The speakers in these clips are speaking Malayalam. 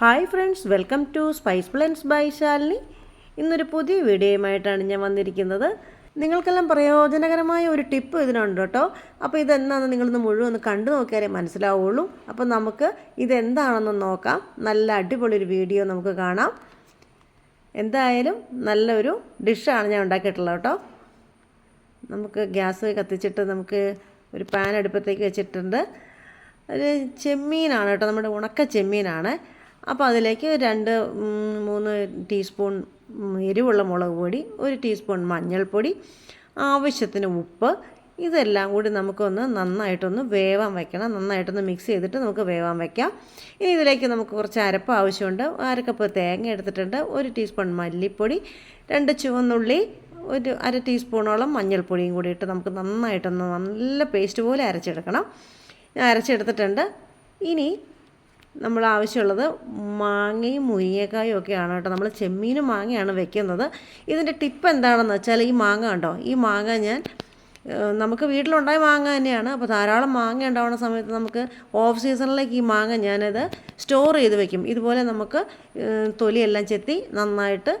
Hi friends welcome to spice plans by Shalini. ഇന്നൊരു പുതിയ വീഡിയോയുമായിട്ടാണ് ഞാൻ വന്നിരിക്കുന്നത്. നിങ്ങൾക്കെല്ലാം പ്രയോജനകരമായ ഒരു ടിപ്പ് ഇതിനുണ്ട് കേട്ടോ. അപ്പോൾ ഇതെന്താണെന്ന് നിങ്ങളൊന്ന് മുഴുവൻ ഒന്ന് കണ്ടു നോക്കിയാലേ മനസ്സിലാവുള്ളൂ. അപ്പോൾ നമുക്ക് ഇതെന്താണെന്ന് നോക്കാം. നല്ല അടിപൊളി ഒരു വീഡിയോ നമുക്ക് കാണാം. എന്തായാലും നല്ലൊരു ഡിഷാണ് ഞാൻ ഉണ്ടാക്കിയിട്ടുള്ളത് കേട്ടോ. നമുക്ക് ഗ്യാസ് കത്തിച്ചിട്ട് നമുക്ക് ഒരു പാൻ അടുപ്പത്തേക്ക് വെച്ചിട്ടുണ്ട്. ഒരു ചെമ്മീനാണ് കേട്ടോ നമ്മുടെ ഉണക്ക ചെമ്മീനാണ്. അപ്പോൾ അതിലേക്ക് രണ്ട് മൂന്ന് ടീസ്പൂൺ എരിവുള്ള മുളക് പൊടി ഒരു ടീസ്പൂൺ മഞ്ഞൾപ്പൊടി ആവശ്യത്തിന് ഉപ്പ്. ഇതെല്ലാം കൂടി നമുക്കൊന്ന് നന്നായിട്ടൊന്ന് വേവാൻ വയ്ക്കണം നന്നായിട്ടൊന്ന് മിക്സ് ചെയ്തിട്ട് നമുക്ക് വേവാൻ വയ്ക്കാം ഇനി ഇതിലേക്ക് നമുക്ക് കുറച്ച് അരപ്പ് ആവശ്യമുണ്ട്. അരക്കപ്പ് തേങ്ങ എടുത്തിട്ടുണ്ട്. ഒരു ടീസ്പൂൺ മല്ലിപ്പൊടി രണ്ട് ചുവന്നുള്ളി ഒരു അര ടീസ്പൂണോളം മഞ്ഞൾപ്പൊടിയും കൂടി ഇട്ട് നമുക്ക് നന്നായിട്ടൊന്ന് നല്ല പേസ്റ്റ് പോലെ അരച്ചെടുക്കണം. ഞാൻ അരച്ചെടുത്തിട്ടുണ്ട്. ഇനി നമ്മൾ ആവശ്യമുള്ളത് മാങ്ങയും മുരിങ്ങക്കായും ഒക്കെയാണ് കേട്ടോ. നമ്മൾ ചെമ്മീനും മാങ്ങയാണ് വെക്കുന്നത്. ഇതിന്റെ ടിപ്പ് എന്താണെന്ന് വെച്ചാൽ ഈ മാങ്ങ ഉണ്ടോ ഈ മാങ്ങ ഞാൻ നമുക്ക് വീട്ടിലുണ്ടായ മാങ്ങ തന്നെയാണ്. അപ്പോൾ ധാരാളം മാങ്ങ ഉണ്ടാവുന്ന സമയത്ത് നമുക്ക് ഓഫ് സീസണിലേക്ക് ഈ മാങ്ങ ഞാനത് സ്റ്റോർ ചെയ്ത് വെക്കും. ഇതുപോലെ നമുക്ക് തൊലിയെല്ലാം ചെത്തി നന്നായിട്ട്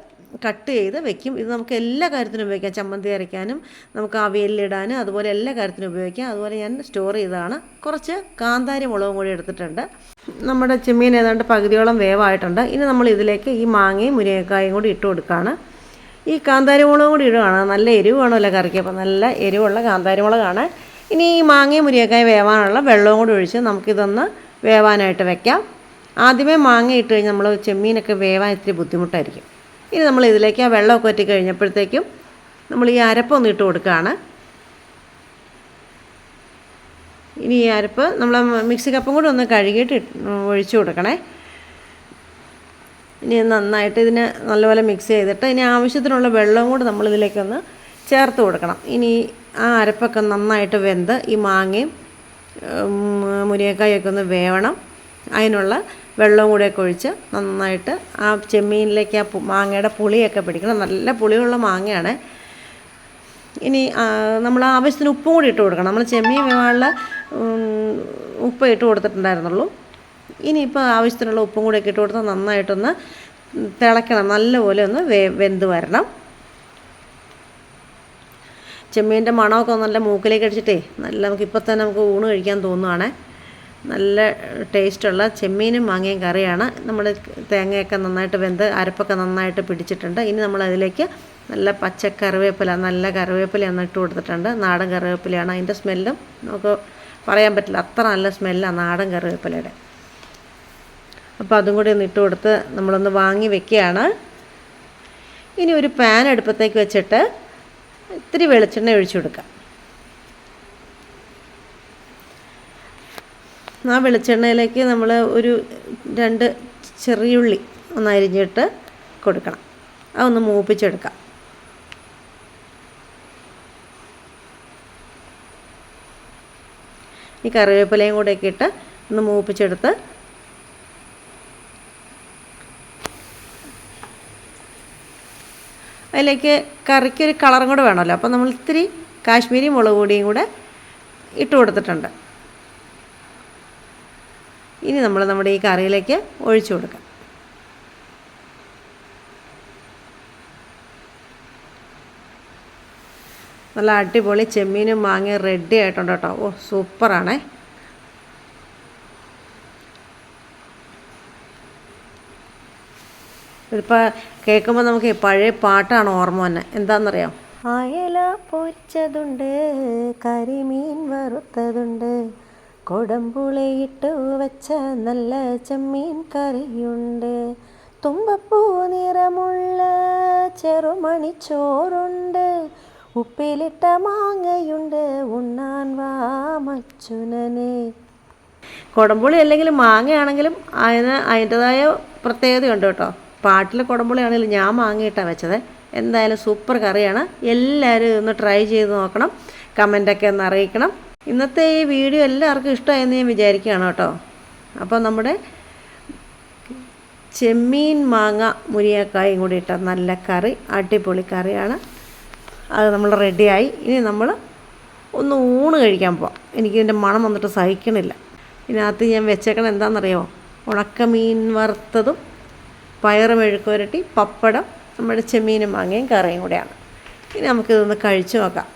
കട്ട് ചെയ്ത് വെക്കും. ഇത് നമുക്ക് എല്ലാ കാര്യത്തിനും ഉപയോഗിക്കാം. ചമ്മന്തി അരയ്ക്കാനും നമുക്ക് അവിയലിടാനും അതുപോലെ എല്ലാ കാര്യത്തിനും ഉപയോഗിക്കാം. അതുപോലെ ഞാൻ സ്റ്റോർ ചെയ്തതാണ്. കുറച്ച് കാന്താരി മുളകും കൂടി എടുത്തിട്ടുണ്ട്. നമ്മുടെ ചെമ്മീൻ ഏതാണ്ട് പകുതിയോളം വേവായിട്ടുണ്ട്. ഇനി നമ്മൾ ഇതിലേക്ക് ഈ മാങ്ങയും മുരിങ്ങക്കായും കൂടി ഇട്ട് കൊടുക്കുകയാണ് ഈ കാന്താരി മുളകും കൂടി ഇടുകയാണ് നല്ല എരിവ് വേണമല്ലോ കറിക്ക്. അപ്പോൾ നല്ല എരിവുള്ള കാന്താരി മുളകാണ്. ഇനി ഈ മാങ്ങയും മുരിങ്ങക്കായും വേവാനുള്ള വെള്ളവും കൂടി ഒഴിച്ച് നമുക്കിതൊന്ന് വേവാനായിട്ട് വെക്കാം. ആദ്യമേ മാങ്ങ ഇട്ട് കഴിഞ്ഞാൽ നമ്മൾ ചെമ്മീനൊക്കെ വേവാൻ ഇത്തിരി ബുദ്ധിമുട്ടായിരിക്കും. ഇനി നമ്മൾ ഇതിലേക്ക് ആ വെള്ളമൊക്കെ വറ്റി കഴിഞ്ഞപ്പോഴത്തേക്കും നമ്മൾ ഈ അരപ്പൊന്ന് ഇട്ട് കൊടുക്കുകയാണ്. ഇനി ഈ അരപ്പ് നമ്മൾ മിക്സി കപ്പും കൂടി ഒന്ന് കഴുകിയിട്ട് ഒഴിച്ചു കൊടുക്കണേ. ഇനി നന്നായിട്ട് ഇതിനെ നല്ലപോലെ മിക്സ് ചെയ്തിട്ട് ഇനി ആവശ്യത്തിനുള്ള വെള്ളവും കൂടി നമ്മൾ ഇതിലേക്കൊന്ന് ചേർത്ത് കൊടുക്കണം. ഇനി ആ അരപ്പൊക്കെ നന്നായിട്ട് വെന്ത് ഈ മാങ്ങയും മുരിയക്കായൊക്കെ ഒന്ന് വേവണം. അതിനുള്ള വെള്ളവും കൂടെയൊക്കെ ഒഴിച്ച് നന്നായിട്ട് ആ ചെമ്മീനിലേക്ക് ആ മാങ്ങയുടെ പുളിയൊക്കെ പിടിക്കണം. നല്ല പുളിയുള്ള മാങ്ങയാണ്. ഇനി നമ്മൾ ആവശ്യത്തിന് ഉപ്പും കൂടി ഇട്ട് കൊടുക്കണം. നമ്മൾ ചെമ്മീൻ വിമാനിൽ ഉപ്പ് ഇട്ട് കൊടുത്തിട്ടുണ്ടായിരുന്നുള്ളൂ. ഇനിയിപ്പോൾ ആവശ്യത്തിനുള്ള ഉപ്പും കൂടി ഒക്കെ ഇട്ട് കൊടുത്താൽ നന്നായിട്ടൊന്ന് തിളയ്ക്കണം നല്ലപോലെ ഒന്ന് വേ വെന്ത് വരണം. ചെമ്മീന്റെ മണമൊക്കെ നല്ല മൂക്കിലേക്ക് അടിച്ചിട്ടേ നല്ല നമുക്ക് ഇപ്പോൾ തന്നെ നമുക്ക് ഊണ് കഴിക്കാൻ തോന്നുവാണേ. നല്ല ടേസ്റ്റുള്ള ചെമ്മീനും മാങ്ങയും കറിയാണ്. നമ്മൾ തേങ്ങയൊക്കെ നന്നായിട്ട് വെന്ത് അരപ്പൊക്കെ നന്നായിട്ട് പിടിച്ചിട്ടുണ്ട്. ഇനി നമ്മൾ അതിലേക്ക് നല്ല പച്ച കറിവേപ്പില നല്ല കറിവേപ്പിലയാണ് ഇട്ട് കൊടുത്തിട്ടുണ്ട്. നാടൻ കറിവേപ്പിലയാണ് അതിന്റെ സ്മെല്ലും. നമുക്ക് പറയാൻ പറ്റില്ല അത്ര നല്ല സ്മെല്ലാണ് നാടൻ കറിവേപ്പിലയുടെ. അപ്പോൾ അതും കൂടി ഒന്ന് ഇട്ട് കൊടുത്ത് നമ്മളൊന്ന് വാങ്ങി വെക്കുകയാണ്. ഇനി ഒരു പാൻ അടുപ്പത്തേക്ക് വെച്ചിട്ട് ഇത്തിരി വെളിച്ചെണ്ണ ഒഴിച്ചു കൊടുക്കാം. ആ വെളിച്ചെണ്ണയിലേക്ക് നമ്മൾ ഒരു രണ്ട് ചെറിയുള്ളി ഒന്ന് അരിഞ്ഞിട്ട് കൊടുക്കണം. അതൊന്ന് മൂപ്പിച്ചെടുക്കാം. ഈ കറിവേപ്പിലയും കൂടെയൊക്കെ ഇട്ട് ഒന്ന് മൂപ്പിച്ചെടുത്ത് അതിലേക്ക് കറിക്കൊരു കളറും കൂടെ വേണമല്ലോ. അപ്പോൾ നമ്മൾ ഇത്തിരി കാശ്മീരി മുളക് പൊടിയും കൂടെ ഇട്ട് കൊടുത്തിട്ടുണ്ട്. ഇനി നമ്മൾ നമ്മുടെ ഈ കറിയിലേക്ക് ഒഴിച്ചു കൊടുക്കാം. നല്ല അടിപൊളി ചെമ്മീനും മാങ്ങയും റെഡി ആയിട്ടുണ്ട് കേട്ടോ. ഓ സൂപ്പറാണേ. ഇതിപ്പോൾ കേൾക്കുമ്പോൾ നമുക്ക് പഴയ പാട്ടാണ് ഓർമ്മ തന്നെ എന്താണെന്നറിയാം അയല പൊരിച്ചതുണ്ട് കരിമീൻ വറുത്തതുണ്ട് കൊടമ്പുളയിട്ട് വെച്ച നല്ല ചെമ്മീൻ കറിയുണ്ട്. തുമ്പപ്പൂ നിറമുള്ള ചെറുമണിച്ചോറുണ്ട് ഉപ്പിലിട്ട മാങ്ങയുണ്ട് ഉണ്ണാൻ വാ കൊടമ്പുളി അല്ലെങ്കിൽ മാങ്ങയാണെങ്കിലും അതിന് അതിന്റെതായ പ്രത്യേകതയുണ്ട് കേട്ടോ. പാട്ടിലെ കുടംപുളി ആണെങ്കിലും ഞാൻ മാങ്ങയിട്ടാണ് വെച്ചത്. എന്തായാലും സൂപ്പർ കറിയാണ്. എല്ലാവരും ഒന്ന് ട്രൈ ചെയ്ത് നോക്കണം. കമന്റൊക്കെ ഒന്ന് അറിയിക്കണം. ഇന്നത്തെ ഈ വീഡിയോ എല്ലാവർക്കും ഇഷ്ടമായെന്ന് ഞാൻ വിചാരിക്കുകയാണ് കേട്ടോ. അപ്പോൾ നമ്മുടെ ചെമ്മീൻ മാങ്ങ മുരിങ്ങക്കായും കൂടി ഇട്ട നല്ല കറി അടിപൊളി കറിയാണ്. അത് നമ്മൾ റെഡിയായി. ഇനി നമ്മൾ ഒന്ന് ഊണ് കഴിക്കാൻ പോവാം. എനിക്കിതിന്റെ മണം വന്നിട്ട് സഹിക്കണില്ല. ഇതിനകത്ത് ഞാൻ വെച്ചേക്കണം എന്താണെന്നറിയോ? ഉണക്കമീൻ വറുത്തതും പയറ് മെഴുക്കുരട്ടി പപ്പടം നമ്മുടെ ചെമ്മീനും മാങ്ങയും കറിയും കൂടെയാണ്. ഇനി നമുക്കിതൊന്ന് കഴിച്ചു നോക്കാം.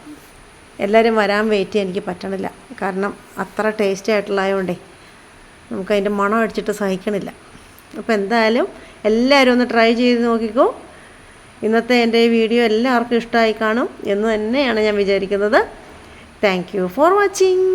എല്ലാവരും വരാൻ വെയിറ്റ് ചെയ്യാൻ എനിക്ക് പറ്റണില്ല. കാരണം അത്ര ടേസ്റ്റി നമുക്ക് നമുക്കതിന്റെ മണം അടിച്ചിട്ട് സഹിക്കണില്ല. അപ്പോൾ എന്തായാലും എല്ലാവരും ഒന്ന് ട്രൈ ചെയ്ത് നോക്കിക്കോ. ഇന്നത്തെ എന്റെ ഈ വീഡിയോ എല്ലാവർക്കും ഇഷ്ടമായി കാണും എന്ന് തന്നെയാണ് ഞാൻ വിചാരിക്കുന്നത്. Thank you for watching